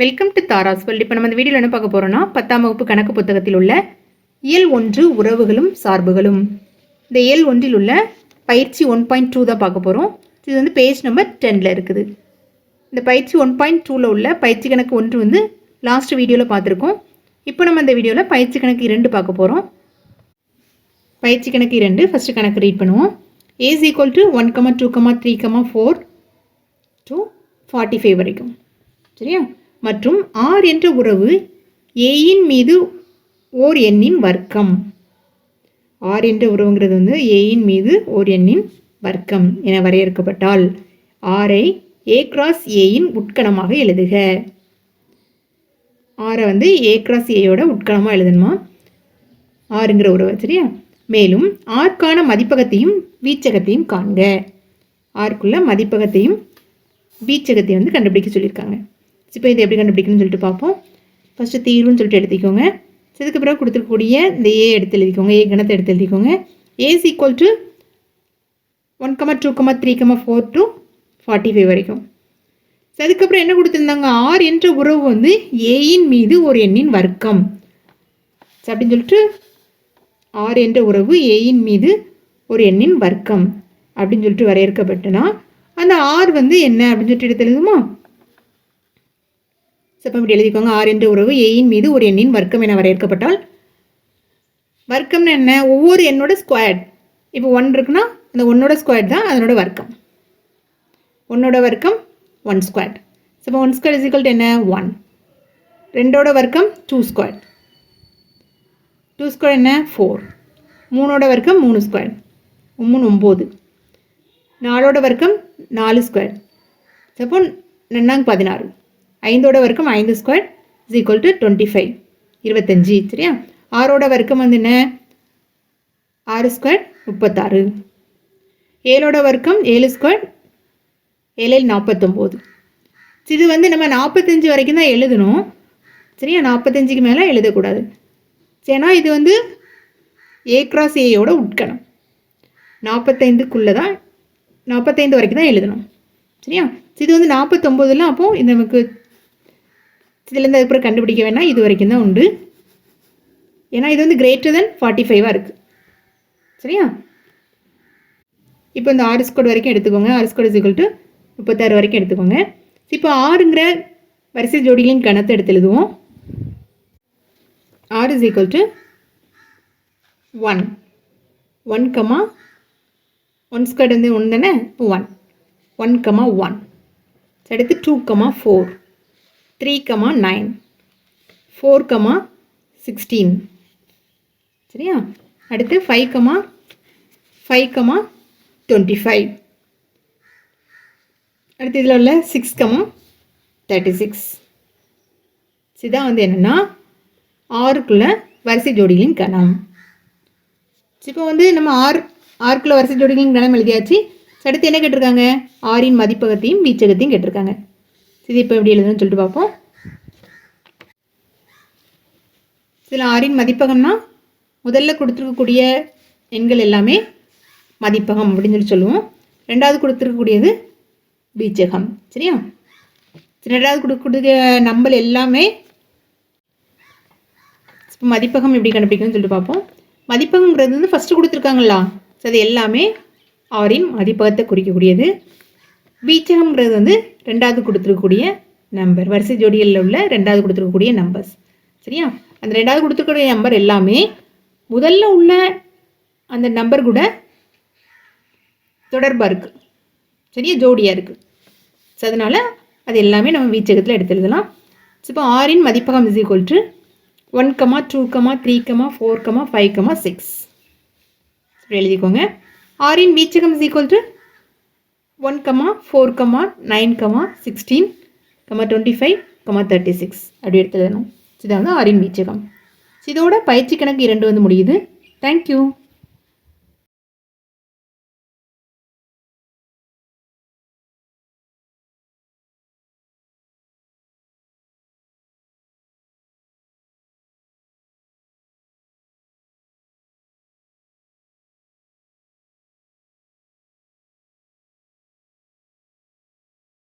Welcome to Tara's world இப்போ நம்ம இந்த வீடியோவில் என்ன பார்க்க போகிறோம்னா பத்தாம் வகுப்பு கணக்கு புத்தகத்தில் உள்ள இயல் ஒன்று உறவுகளும் சார்புகளும். இந்த இயல் ஒன்றில் உள்ள பயிற்சி ஒன் பாயிண்ட் டூ தான் பார்க்க போகிறோம் இது வந்து பேஜ் நம்பர் டெனில் இருக்குது. இந்த பயிற்சி ஒன் பாயிண்ட் டூவில் உள்ள பயிற்சி கணக்கு ஒன்று வந்து லாஸ்ட் வீடியோவில் பார்த்துருக்கோம். இப்போ நம்ம இந்த வீடியோவில் பயிற்சி கணக்கு இரண்டு பார்க்க போகிறோம் பயிற்சி கணக்கு இரண்டு ஃபஸ்ட்டு கணக்கு ரீட் பண்ணுவோம். A is equal to one comma two comma three comma four to forty five வரைக்கும். சரியா? மற்றும் ஆர் என்ற உறவு ஏயின் மீது ஓர் எண்ணின் வர்க்கம். ஆர் என்ற உறவுங்கிறது வந்து ஏயின் மீது ஓர் எண்ணின் வர்க்கம் என வரையறுக்கப்பட்டால் ஆரை ஏ கிராஸ் ஏயின் உட்கணமாக எழுதுக. ஆரை வந்து ஏ கிராஸ் ஏயோட உட்கணமாக எழுதணுமா? ஆறுங்கிற உறவு சரியா? மேலும் ஆர்க்கான மதிப்பகத்தையும் வீச்சகத்தையும் காண்க. ஆர்க்குள்ள மதிப்பகத்தையும் வீச்சகத்தையும் வந்து கண்டுபிடிக்க சொல்லியிருக்காங்க. இப்போ இதை எப்படி கண்டுபிடிக்கணும்னு சொல்லிட்டு பார்ப்போம். ஃபஸ்ட்டு தீர்வுன்னு சொல்லிட்டு எடுத்துக்கோங்க. So, அதுக்கு பிறகு கொடுத்துருக்கக்கூடிய இந்த ஏ எடுத்து எழுதிக்கோங்க. ஏ கணத்தை எடுத்து எழுதிக்கோங்க. A is equal to one comma two comma three comma four to forty five வரைக்கும். ஸோ அதுக்கப்புறம் என்ன கொடுத்துருந்தாங்க? ஆர் என்ற உறவு வந்து ஏயின் மீது ஒரு எண்ணின் வர்க்கம். ஸோ அப்படின்னு சொல்லிட்டு ஆர் என்ற உறவு ஏயின் மீது ஒரு எண்ணின் வர்க்கம். அப்படின்னு சொல்லிட்டு வரையறுக்கப்பட்டனா? அந்த ஆர் வந்து என்ன? அப்படின்னு சொல்லிட்டு எடுத்து எழுதுமா சப்பம் இப்படி எழுதிக்கோங்க. ஆர் என்ற உறவு ஏயின் மீது ஒரு எண்ணின் வர்க்கம் என வரையறுக்கப்பட்டால் வர்க்கம்னு என்ன? ஒவ்வொரு எண்ணோட ஸ்கொயர்ட் இப்போ ஒன் இருக்குன்னா அந்த ஒன்னோட ஸ்கொயர் தான் அதனோட வர்க்கம். ஒன்னோட வர்க்கம் ஒன் ஸ்கொயர் சப்போ ஒன் ஸ்கொயர் இசிக்கல் என்ன? ஒன் ரெண்டோட வர்க்கம் டூ ஸ்கொயர் டூ ஸ்கொயர் என்ன? ஃபோர் மூணோட வர்க்கம் மூணு ஸ்கொயர் மூணு ஒம்பது. நாலோட வர்க்கம் நாலு ஸ்கொயர் சப்போ ரெண்டாங்க பதினாறு. ஐந்தோட வர்க்கம் ஐந்து square is equal to twenty five இருபத்தஞ்சி சரியா? ஆறோட வர்க்கம் வந்து என்ன? ஆறு ஸ்கொயர் முப்பத்தாறு. ஏழோட வர்க்கம் ஏழு ஸ்கொயர் ஏழில் நாற்பத்தொம்போது. இது வந்து நம்ம நாற்பத்தஞ்சு வரைக்கும் தான் எழுதணும். சரியா? நாற்பத்தஞ்சுக்கு மேலே எழுதக்கூடாது. ஏன்னா இது வந்து ஏ கிராஸ் ஏயோட உட்கணம். நாற்பத்தைந்துக்குள்ளே தான் நாற்பத்தைந்து வரைக்கும் தான் எழுதணும். சரியா? இது வந்து நாற்பத்தொம்போதுலாம் அப்போது இது நமக்கு இதுலேருந்து அதுக்கப்புறம் கண்டுபிடிக்க வேணாம். இது வரைக்கும் தான் உண்டு. ஏன்னா இது வந்து கிரேட்டர் தென் ஃபார்ட்டி ஃபைவாக இருக்குது சரியா? இப்போ இந்த ஆறு ஸ்கோட் வரைக்கும் எடுத்துக்கோங்க. ஆறு ஸ்கோட் இஸ்இக்குவல் டு முப்பத்தாறு வரைக்கும் எடுத்துக்கோங்க. இப்போ ஆறுங்கிற வரிசை ஜோடிகளின் கணத்தை எடுத்து எழுதுவோம். ஆறு is equal to one one comma one square வந்து ஒன்று தானே? ஒன் ஒன் கமா ஒன் அடுத்து two comma four three comma nine four comma sixteen சரியா? அடுத்து five comma five comma twenty five அடுத்து இதில் உள்ள சிக்ஸ் கமா தேர்ட்டி சிக்ஸ் இதான் வந்து என்னென்னா ஆறுக்குள்ள வரிசை ஜோடிகளின் கணம். இப்போ வந்து நம்ம ஆறு ஆறுக்குள்ள வரிசை ஜோடிகளின் கணம் எழுதியாச்சு. அடுத்து என்ன கேட்டிருக்காங்க? ஆறின் மதிப்பகத்தையும் வீச்சகத்தையும் கேட்டிருக்காங்க. இது இப்போ எப்படி எழுதுன்னு சொல்லிட்டு பார்ப்போம். இதில் ஆறின் மதிப்பகம்னா முதல்ல கொடுத்துருக்கக்கூடிய எண்கள் எல்லாமே மதிப்பகம் அப்படின்னு சொல்லி சொல்லுவோம். ரெண்டாவது கொடுத்துருக்கக்கூடியது பீச்சகம் சரியா? ரெண்டாவது கொடுக்கக்கூடிய நம்பர் எல்லாமே இப்போ மதிப்பகம் எப்படி கண்டுபிடிக்கணும்னு சொல்லிட்டு பார்ப்போம். மதிப்பகங்கிறது வந்து ஃபஸ்ட்டு கொடுத்துருக்காங்களா ஸோ அது எல்லாமே ஆறின் மதிப்பகத்தை குறிக்கக்கூடியது. பீச்சகம்ங்கிறது வந்து ரெண்டாவது கொடுத்துருக்கக்கூடிய நம்பர் வரிசை ஜோடிகளில் உள்ள ரெண்டாவது கொடுத்துருக்கக்கூடிய நம்பர்ஸ் சரியா? அந்த ரெண்டாவது கொடுத்துருக்கக்கூடிய நம்பர் எல்லாமே முதல்ல உள்ள அந்த நம்பர் கூட தொடர்பாக இருக்குது சரியா? ஜோடியாக இருக்குது ஸோ அதனால் அது எல்லாமே நம்ம வீச்சகத்தில் எடுத்து எழுதலாம். ஸோ இப்போ ஆறின் மதிப்பகம் is equal to one comma two comma three comma four comma five comma six இப்படி எழுதிக்கோங்க. ஆறின் வீச்சகம் is equal to one comma four comma nine comma sixteen comma twenty five comma thirty six அப்படி எடுத்து எழுதணும் இதான் வந்து ஆரின் வீச்சகம் இதோட பயிற்சி கணக்கு இரண்டு வந்து முடியுது. தேங்க்யூ